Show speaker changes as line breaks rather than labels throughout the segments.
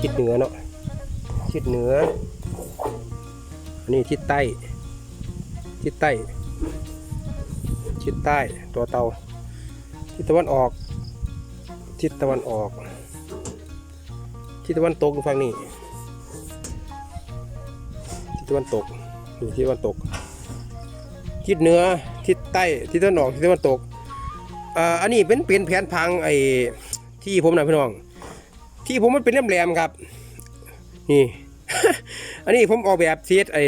ทิศเหนือเนาะทิศเหนืออันนี้ทิศใต้ทิศใต้ทิศใต้ตัวเตาทิศตะวันออกทิศตะวันออกทิศตะวันตกดูฝั่งนี้ทิศตะวันตกนี่ทิศตะวันตก ทิศเหนือทิศใต้ทิศตะวันออกทิศตะวันตกอ่าอันนี้เป็นเป็นแผนพังไอ้ที่ผมนะพี่น้อง ที่ผมมันเป็นแหลมๆครับ นี่ อันนี้ผมออกแบบเซตไอ้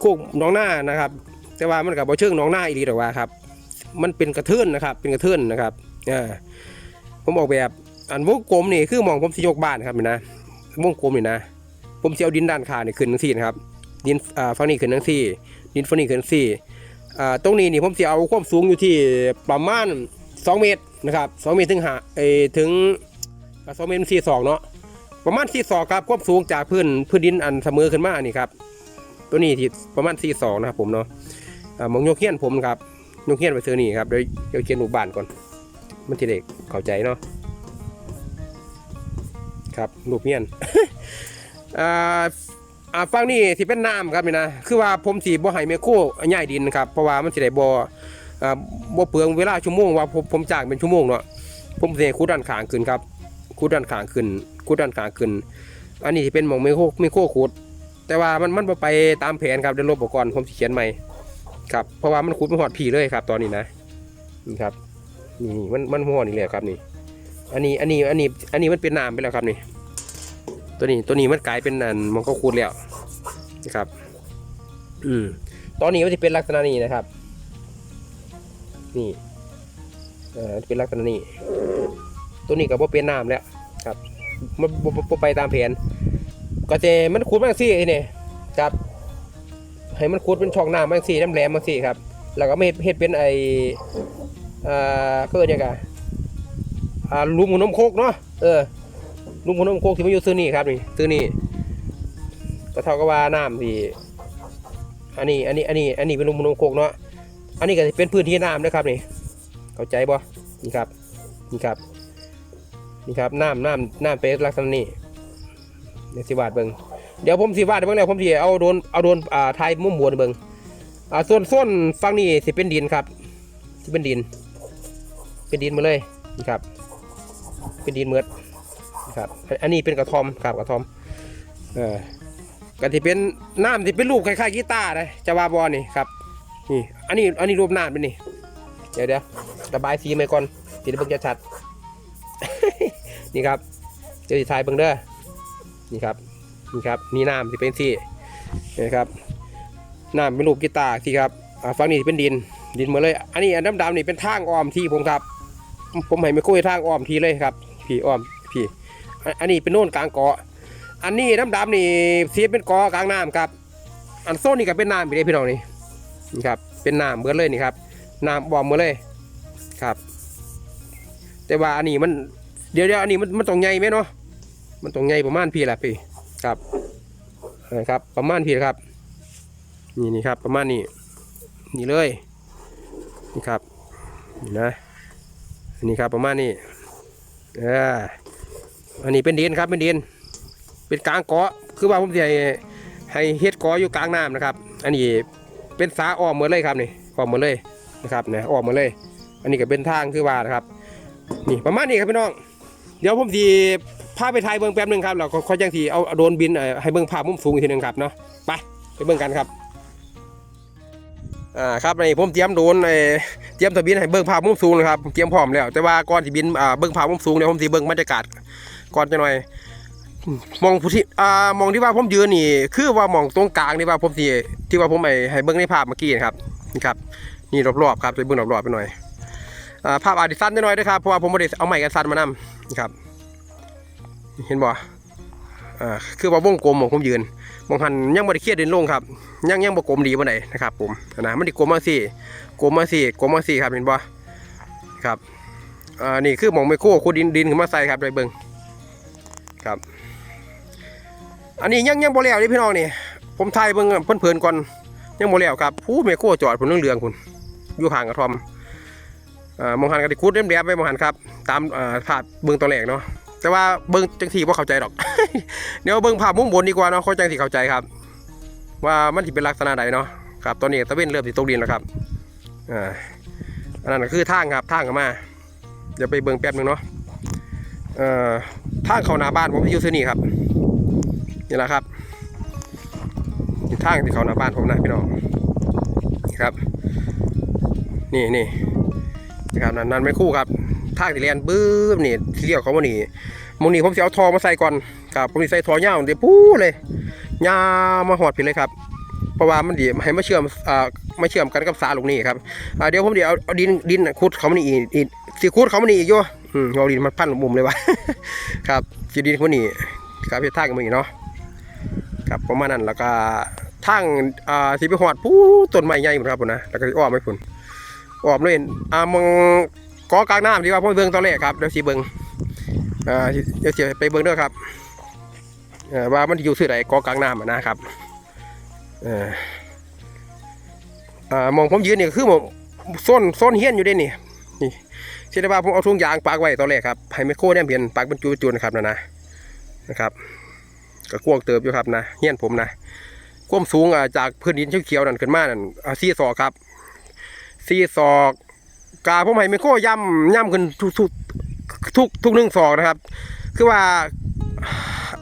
โคกน้องหน้านะครับ แต่ว่ามันกับบ่เชิงน้องหน้าอีหลีหรอกว่าครับ มันเป็นกระเทือนนะครับ เป็นกระเทือนนะครับอ่าผมออกแบบอันวงกลมนี่คือมองผมสิยกบ้านครับนี่นะวงกลมนี่นะ ผมเสิเอาดินด้านขางนี่ขึ้นทั้งสี่นะครับดินอ่าฝั่งนี้ขึ้นทั้งสี่ ดินฝั่งนี้ขึ้นทั้งสี่อ่าตรงนี้นี่ผมเสิเอาความสูงอยู่ที่ประมาณ 2 เมตรนะครับ2เมตรถึงหาเออถึง สองเมตรสี่สองเนาะประมาณที่สองครับความสูงจากพื้นพื้นดินอันเสมอขึ้นมานี่ครับตัวนี้ที่ประมาณที่สองนะครับผมเนาะมองโยกเขียนผมครับโยกเขียนไปซื้อนี่ครับเดี๋ยวเดี๋ยวเขียนหมู่บ้านก่อน มันจะเด็กเข้าใจเนาะครับรูปเมียนอ่าอ่าฟังนี่ที่เป็นน้ำครับนี่นะคือว่าผมสีบ่ให้เมโคใหญ่ดินครับเพราะว่ามันจะได้บ่อ่าบ่เปลืองเวลาชั่วโมงว่าผมผมจางเป็นชั่วโมงเนาะผมเสียคูดด้านขางขึ้นครับ คูดด้านข้างขึ้นคูดด้านข้างขึ้น อันนี้ที่เป็นหมองไมโครไมโครคูดแต่ว่ามันมันไปตามแผนครับเดี๋ยวลบออกก่อนผมสิเขียนใหม่ครับเพราะว่ามันคูดมันหอดผีเลยครับ ตอนนี้นะนี่ครับนี่มันมันหอดนี่เลยครับนี่ อันนี้อันนี้อันนี้อันนี้มันเป็นน้ำไปแล้วครับนี่ ตัวนี้ตัวนี้มันกลายเป็นอันมันก็คูดแล้วนะครับ อืมตอนนี้มันจะเป็นลักษณะนี้นะครับ นี่เออเป็นลักษณะนี้ ตัวนี้ก็บ่เป็นน้ำแล้วครับมันบ่ไปตามแผนก็จะมันขุดมาสี่นี่ครับให้มันขุดเป็นช่องน้ำมาสี่น้ำแหลมมาสี่ครับ แล้วก็ไม่เฮ็ดเป็นไออ่าก็เรียกะอ่าลุมหัวนมโคกเนาะเออลุมหัวนมโคกที่มันอยู่ซื้อนี่ครับนี่ซื้อนี่ก็เท่ากับว่าน้ำที่อันนี้อันนี้อันนี้อันนี้เป็นลุมหัวนมโคกเนาะอันนี้ก็เป็นพื้นที่น้ำนะครับนี่เข้าใจบ่นี่ครับนี่ครับ นี่ครับน้ำน้ำน้ำเป็นลักษณะนี้เดี๋ยวสิวาดเบิงเดี๋ยวผมสิวาดเบิงแล้วผมสิเอาโดนเอาโดนอ่าไทยมุมบนเบิงอ่าส่วนส่วนฝั่งนี้สิเป็นดินครับสิเป็นดิน เป็นดินมาเลยนี่ครับ เป็นดินเมือดนะครับ อันนี้เป็นกระทอมครับกระทอมเออก็ที่เป็นน้ำที่เป็นรูปคล้ายๆกีตาร์นะจะวาบอลนี่ครับนี่อันนี้อันนี้รูปน้ำเป็นนี่เดี๋ยวเดี๋ยวระบายสีไปก่อนสีเบิ่งจะชัด นี่ครับเจอสีทายเบิ่งเด้อนี่ครับนี่ครับนี่น้ำที่เป็นสีนี่ครับน้ำเป็นรูปกีตาร์สิครับฝั่งนี้เป็นดินดินหมาเลย อันนี้อันดำๆนี่เป็นทางอ้อมที่ผมครับ ผมให้ไม่คุยทางอ้อมทีเลยครับพี่อ้อมพี่อันนี้เป็นโน่นกลางเกาะ อันนี้น้ำดำนี่เสียเป็นเกาะกลางน้ำครับ อันโซนนี่ก็เป็นน้ำไปเลยพี่น้องนี่นี่ครับเป็นน้ำเบิดเลยนี่ครับน้ำบอมหมาเลยครับ แต่ว่าอันนี้มัน เดี๋ยวเดี๋ยวอันนี้มันมันต้องใหญ่ไหมเนาะมันต้องใหญ่ประมาณพี่แหละพี่ครับนะครับ ประมาณพี่ครับ นี่นี่ครับ ประมาณนี้นี่เลยนี่ครับนี่นะอันนี้ครับประมาณนี้อ่าอันนี้เป็นดินครับเป็นดินเป็นกลางเกาะคือว่าผมจะให้ให้เฮ็ดเกาะอยู่กลางน้ำนะครับ อันนี้เป็นสาอ้อมเหมดเลยครับนี่อ้อมเหมดเลยนะครับนี่ยอ้อมเหมดเลย อันนี้ก็เป็นทางคือว่านะครับนี่ประมาณนี้ครับพี่น้อง เดี๋ยวผมสีพาไปถ่ายเบิ้งแป๊บหนึงครับแล้วก็ค่อยจังสีเอาเอาโดนบินเอ่อให้เบิ้งภาพมุมสูงอีกทีหนึงครับเนาะไปไปเบิ้งกันครับอ่าครับในี่ผมเตรียมโดนไอ้เตรียมทะเบียนให้เบิ่งภาพมุมสูงนะครับเตรียมพร้อมแล้วแต่ว่าก่อนที่บินอ่าเบิ่งภาพมุมสูงเนี่ยผมสิเบิ่งบรรยากาศก่อนจะหน่อยมองผู้ที่อ่ามองที่ว่าผมยืนนี่ คือว่ามองตรงกลางที่ว่าผมสิที่ว่าผมให้ให้เบิ่งในภาพเมื่อกี้นะครับนี่ครับนี่รอบๆครับไปเบิ่งรอบๆไปหน่อย ภาพอาจจะสั้นไปหน่อยนะครับเพราะว่าผมบ่ได้เอาไม้กันสั้นมานำนี่ครับ เห็นบ่อ่าคือว่าวงกลมของผมยืนมองหันยังบ่ได้เครียดดินลงครับยังยังบ่กลมดีปานใดนะครับ ผมนะมันสิกลมมาสิกลมมาสี่กลมมาสี่ครับเห็นบ่ครับอ่านี่คือหมองไมโครคูดินดินขึ้นมาใส่ครับไปเบิ่งครับ อันนี้ยังยังบ่แล้วนี่พี่น้องนี่ ผมถ่ายเบิ่งเพิ่นเพิ่นก่อนยังบ่แล้วครับผู้ไมโครจอดผลเรื่องๆคุณอยู่ห่างกระทอม มองหันกันดิคุดเรียบๆไปมองหันครับ ตามภาพเบิ่งตัวแรกเนาะแต่ว่าเบิ้องจังสีบ่เข้าใจดอกเดี๋ยวเบิ้องภาพมุมบนดีกว่าเนาะเขาจังสีเข้าใจครับ ว่ามันสิเป็นลักษณะใดเนาะครับตอนนี้ตะเวนเริ่มสิตกดินแล้วครับอ่าอันนั้นก็คือทางครับทางเข้ามาเดี๋ยวไปเบิ้องแป๊บหนึงเนาะเอ่อทางเข้าหน้าบ้านผมอยู่ที่นี่ครับนี่แหละครับนี่ทางที่เข้าหน้าบ้านผมนะพี่น้องครับ นี่นี่ นะครับนั่นนั่นไม่คู่ครับทางที่เรียนบื้อนี่ที่เรียกเขาว่านี่มงนี่ผมจะเอาทอมาใส่ก่อนครับผมจะใส่ทอยาวเดี๋ยวปู๊เลยยามาหอดผิดเลยครับเพราะว่ามันดีให้มาเชื่อมอ่ามาเชื่อมกันกับสาลูกนี่ครับอ่าเดี๋ยวผมเดี๋ยวเอาดินดินขุดเขามานี่อีกอีกสิขุดเขามานี่อีกอยู่อืมเอาดินมันพันมุมเลยวะครับสิดินเขามนี่ครับเฮ็ดทางกันมาอีกเนาะครับประมาณนั้นแล้วก็ทางอ่าสิไปหอดปู๊ต้นไม้ใหญ่หมดครับผมนะแล้วก็อ้อมไปพุ่น ออมเลยอ่ามองกอกลางน้ำที่ว่าพ่อเบิ่งตอนแรกครับเดี๋ยวสีเบิ่งอ่าเดี๋ยวจะไปเบิ่งเด้วยครับเอ่อว่ามันอยู่ที่ไหนกอกลางน้ำนะครับเอ่ออ่ามองผมยืนนี่คือหมองส้นส้นเฮี้ยนอยู่เด้นี่นี่เช่นว่าผมเอาถุงยางปากไว้ตอนแรกครับให้ไมโครเนี่ยเปลี่ยนปากเป็นจูๆนะครับนะนะนะครับก็กวงเติบอยู่ครับนะเฮี้ยนผมนะความสูงอ่าจากพื้นดินเขียวๆนั่นขึ้นมานั่นอ่าสี่ศอครับ สี่ศอกกาผมให้ไมโครย่ำย่ำขึ้นทุกทุกทุกทุกหนึ่งศอกนะครับ คือว่า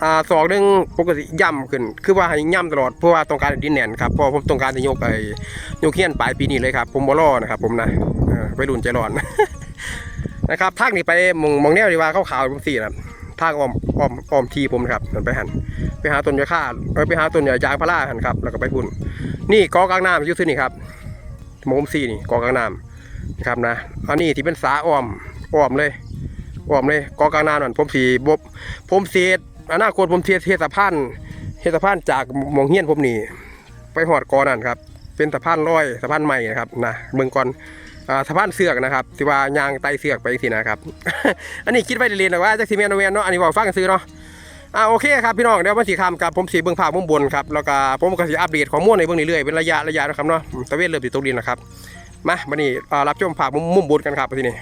อ่าศอกหนึ่งปกติย่ำขึ้น คือว่าให้ย่ำตลอดเพราะว่าต้องการดินแน่นครับเพราะผมต้องการจะยกไอ้ยกเขียนปลายปีนี้เลยครับ ผมบอล่อนะครับ ผมนะไปรุ่นใจร้อนนะครับทางนี้ไปมองมองแนวดีว่าขาวๆผมสี่นะทางอ้อมอ้อมอ้อมทีผมนะครับมันไปหัน ไปหาต้นยาค่าไปหาต้นยางพาราหันครับแล้วก็ไปพุ่นนี่กอกลางน้ำยุ่ซื่อนี่ครับ มอมสี่นี่กอกลางน้ำนะครับนะอันนี้ที่เป็นสาอ้อมอ้อมเลยอ้อมเลยกอกลางน้ำนั่นผมสีบบผมเสียอนาคตผมเสียเทศพันเทศพันจากมองเฮียนผมนี่ไปหอดกอนั่นครับเป็นสะพานร้อยสะพานใหม่นะครับนะเมืองก่อนสะพานเสือกนะครับที่ว่ายางไตเสือกไปสินะครับ อันนี้คิดไว้เรียนๆนะว่าจากซีเมนโนเวนเนาะอันนี้บอกฟังกันซื้อเนาะ อ่าโอเคครับพี่น้องเดี๋ยววันสีคำกับผมสีเบื้องภาพมุมบนครับแล้วก็ผมก็สีอัปเดตข้อมูลในเบื้องนี้เรื่อยเป็นระยะระยะนะครับเนาะตะเวนเริ่มติดตกดินนะครับมาบันนี้รับชมภาพมุมมุมบนกันครับทีนี้